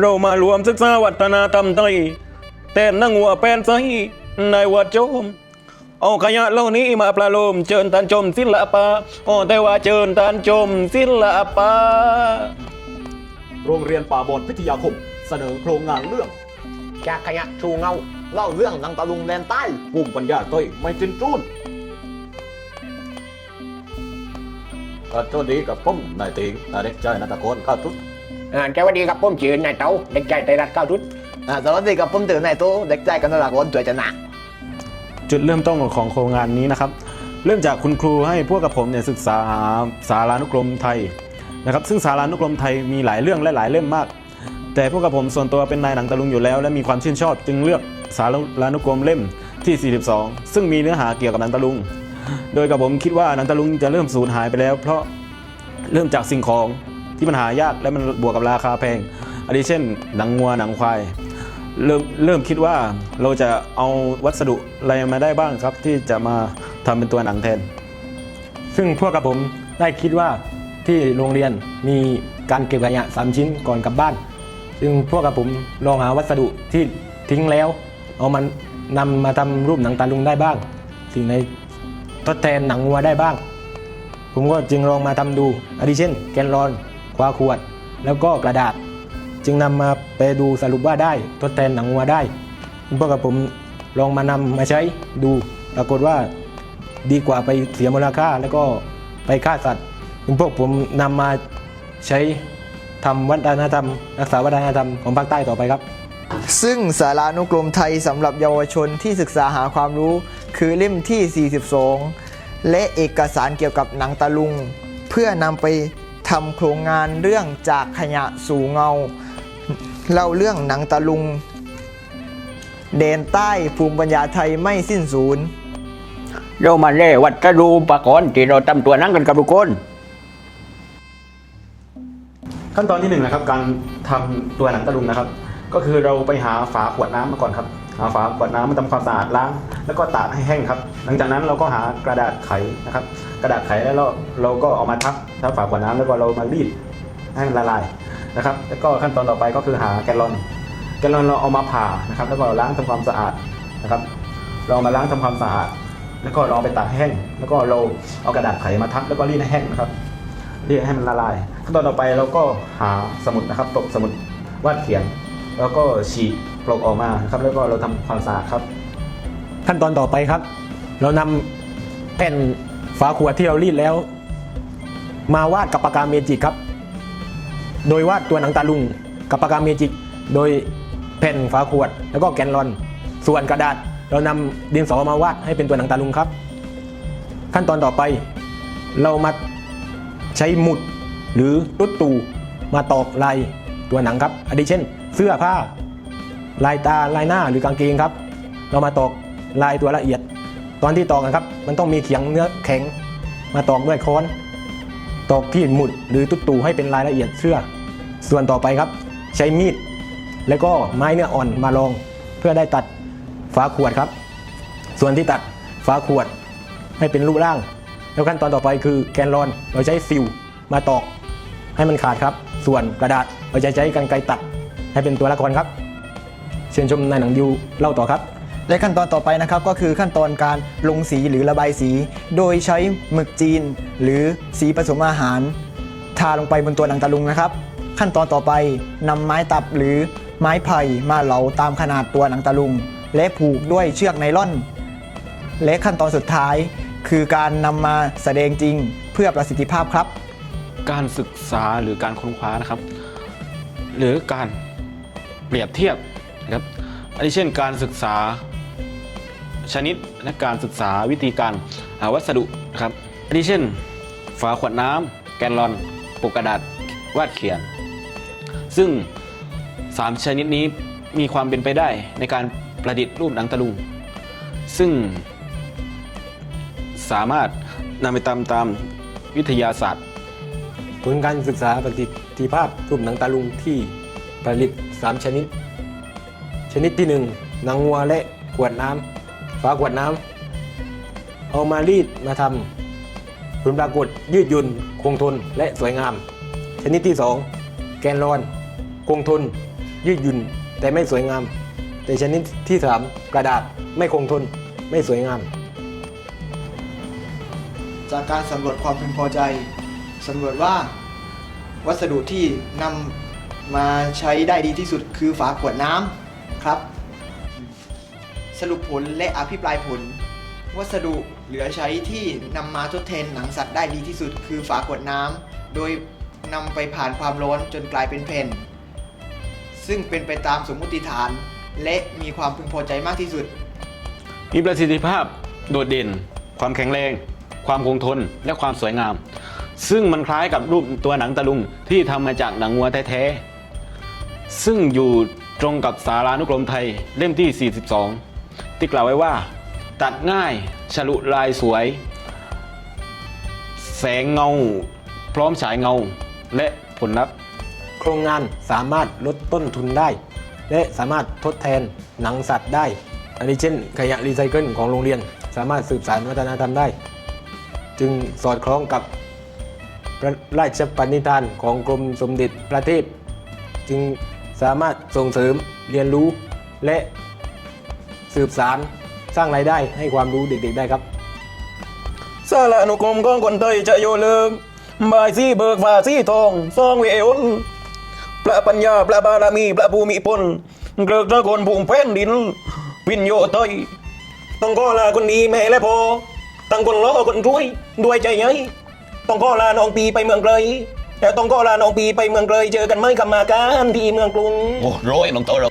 เรามารวมศึกษาวัฒนธรรมไทยแต่นั่งหัวแปลนใสในวัดโจมเอาขยะเหล่านี้มาประโลมเชิญท่านชมศิลปะโอ้แต่ว่าเชิญท่านชมศิลปะ โรงเรียนป่าบอนพิทยาคม เสนอโครงงานเรื่องจากขยะชูเงา เล่าเรื่องหนังตะลุงแดนใต้ภูมิปัญญาต้อยไม่จินจูนก็โจดีกับผมนายติงนายเด็กใจนัตะโกนก้าวทุก อ่าแกวันดีกับผมชื่อนายเต้าเด็กใจไตรรัฐเก้าทุดอ่าสวัสดีกับผมตื่นนายโตเด็กใจกันนรากรตัวยจะหนักจุดเริ่มต้นของโครงงานนี้นะครับ เริ่มจากคุณครูให้พวกกับผมเนี่ยศึกษาหาสารานุกรมไทยนะครับซึ่งสารานุกรมไทยมีหลายเรื่องและหลายเล่มมาก แต่พวกกับผมส่วนตัวเป็นนายหนังตะลุงอยู่แล้ว และมีความชื่นชอบจึงเลือกสารานุกรมเล่มที่ 42 ซึ่งมีเนื้อหาเกี่ยวกับหนังตะลุง โดยกับผมคิดว่าหนังตะลุงจะเริ่มสูญหายไปแล้ว เพราะเริ่มจากสิ่งของ ที่มันหายากและมันบวกกับราคาแพงอันนี้เช่น หนังงัวหนังควายเริ่มเริ่มคิดว่าเราจะเอาวัสดุอะไรมาได้บ้างครับ ที่จะมาทำเป็นตัวหนังแทน ซึ่งพวกกับผมได้คิดว่าที่โรงเรียนมีการเก็บขยะสามชิ้นก่อนกลับบ้าน ซึ่งพวกกับผมลองหาวัสดุที่ทิ้งแล้ว เอามันนำมาทำรูปหนังตาลุงได้บ้าง สิ่งในทดแทนหนังวัวได้บ้าง ผมก็จึงลองมาทำดูอาทิเช่น แกนลอนาขวด แล้วก็กระดาษ จึงนำมาไปดูสรุปว่าได้ทดแทนหนังวัวได้คุณพวกกับผมลองมานำมาใช้ดูปรากฏว่าดีกว่าไปเสียมูลค่าแล้วก็ไปฆ่าสัตว์คุณพวกผมนำมาใช้ทำวัฒนธรรม รักษาวัฒนธรรมของภาคใต้ต่อไปครับ ซึ่งสารานุกรมไทยสำหรับเยาวชนที่ศึกษาหาความรู้ คือเล่มที่ 42 และเอกสารเกี่ยวกับหนังตะลุง เพื่อนำไป ทำโครงงานเรื่องจากขยะสู่เงา เล่าเรื่องหนังตะลุง เดนใต้ภูมิปัญญาไทยไม่สิ้นสูญเรามาเล่วัตรูปกรณ์ที่เราทำตัวนั่งกันกับทุกคน ขั้นตอนที่หนึ่งนะครับ การทำตัวหนังตะลุงนะครับ ก็คือเราไปหาฝาขวดน้ำมาก่อนครับ หาฝาขวดน้ำมาทำความสะอาดล้าง แล้วก็ตากให้แห้งครับ หลังจากนั้นเราก็หากระดาษไขนะครับ กระดาษไขแล้วเราเราก็เอามาทับทับฝาขวดน้ำแล้วก็เรามารีดให้มันละลายนะครับ แล้วก็ขั้นตอนต่อไปก็คือหาแกลลอน แกลลอนเราเอามาผ่านะครับ แล้วก็ล้างทำความสะอาดนะครับ เราเอามาล้างทำความสะอาด แล้วก็เราเอาไปตากให้แห้ง แล้วก็เราเอากระดาษไขมาทับแล้วก็รีดให้แห้งนะครับรียกให้มันละลาย ขั้นตอนต่อไปเราก็หาสมุดนะครับตกสมุดวาดเขียน แล้วก็ฉีกปลอกออกมาครับ แล้วก็เราทำความสะอาดครับ ขั้นตอนต่อไปครับ เรานำแผ่นฝาขวดที่เรารีดแล้ว มาวาดกับปากกาเมจิกครับ โดยวาดตัวหนังตาลุงกับปากกาเมจิก โดยแผ่นฝาขวด แล้วก็แกนลอน ส่วนกระดาษ เรานำดินสอมาวาดให้เป็นตัวหนังตาลุงครับ ขั้นตอนต่อไป เรามาใช้หมุดหรือตุ๊ดตูมาตอกลายตัวหนังครับอันนี้เช่น เสื้อผ้า ลายตาลายหน้าหรือกางเกงครับ เรามาตอกลายตัวละเอียด ตอนที่ตอกนะครับ มันต้องมีเขียงเนื้อแข็ง มาตอกด้วยค้อนตอกที่หมุดหรือตุ๊ตู่ให้เป็นรายละเอียดเสื้อ ส่วนต่อไปครับ ใช้มีด แล้วก็ไม้เนื้ออ่อนมาลอง เพื่อได้ตัดฝาขวดครับ ส่วนที่ตัดฝาขวดให้เป็นรูปร่าง แล้วขั้นตอนต่อไปคือแกนลอน เราใช้ซิลมาตอกให้มันขาดครับ ส่วนกระดาษเราจะใช้กรรไกรตัด ให้เป็นตัวละครครับ เชิญชมนายหนังดิวเล่าต่อครับ และขั้นตอนต่อไปนะครับก็คือขั้นตอนการลงสีหรือระบายสี โดยใช้หมึกจีน หรือสีผสมอาหาร ทาลงไปบนตัวหนังตะลุงนะครับ ขั้นตอนต่อไปนำไม้ตับหรือไม้ไผ่มาเหลาตามขนาดตัวหนังตะลุง และผูกด้วยเชือกไนล่อน และขั้นตอนสุดท้ายคือการนำมาแสดงจริงเพื่อประสิทธิภาพครับ การศึกษาหรือการค้นคว้านะครับ หรือการ เปรียบเทียบนะครับอันนี้เช่นการศึกษาชนิดและการศึกษาวิธีการหาวัสดุนะครับอันนี้เช่น ฝาขวดน้ำแกนลอนปกกระดาษวาดเขียน ซึ่ง 3 ชนิดนี้มีความเป็นไปได้ในการประดิษฐ์รูปหนังตะลุง ซึ่ง สามารถนำไปตามตามวิทยาศาสตร์ผลการศึกษาประสิทธิภาพรูปหนังตาลุงที่ ผลิต 3 ชนิด ชนิดที่ 1 หนังวัวและขวดน้ำฝาขวดน้ำเอามารีดมาทำผลปรากฏยืดหยุ่น คงทนและสวยงาม ชนิดที่ 2 แกนลอน คงทน ยืดหยุ่น แต่ไม่สวยงาม แต่ชนิดที่สามกระดาษไม่คงทน ไม่สวยงาม จากการสำรวจความพึงพอใจสำรวจว่า วัสดุที่นำ มาใช้ได้ดีที่สุดคือฝาขวดน้ำครับ สรุปผลและอภิปรายผล วัสดุเหลือใช้ที่นำมาทดแทนหนังสัตว์ได้ดีที่สุด คือฝาขวดน้ำโดยนำไปผ่านความร้อนจนกลายเป็นแผ่น ซึ่งเป็นไปตามสมมติฐาน และมีความพึงพอใจมากที่สุด มีประสิทธิภาพโดดเด่น ความแข็งแรง ความคงทน และความสวยงาม ซึ่งมันคล้ายกับรูปตัวหนังตะลุงที่ทำมาจากหนังวัวแท้ๆ ซึ่งอยู่ตรงกับสารานุกรมไทยเล่มที่ 42 ที่กล่าวไว้ว่า ตัดง่ายฉลุลายสวย แสงเงา พร้อมฉายเงาและผลลัพธ์ โครงงานสามารถลดต้นทุนได้ และสามารถทดแทนหนังสัตว์ได้อันนี้เช่นขยะรีไซเคิลของโรงเรียน สามารถสืบสานวัฒนธรรมได้ จึงสอดคล้องกับพระราชปณิธานของกรมสมเด็จพระเทพจึง สามารถส่งเสริมเรียนรู้และสืบสารสร้างรายได้ให้ความรู้เด็กๆได้ครับสาระนุกรมของคนไทยจะโยเลิงบายซี่เบิกฟ้าซี่ทองซองเวอลพระปัญญาพระบารมีพระภูมิพลเกลือตะคนภูมิแผ่นดิน วินโยไทยต้องก็ลาคนดีแม่และพอตั้งคนล้อคนรวยด้วยใจใหญ่ต้องก็ลาน้องปีไปเมืองไกล แล้วต้องก็ลาน้องปีไปเมืองเลยเจอกันไหมกรรมากันที่เมืองกรุง โอ้ร้อยน้องโตเรา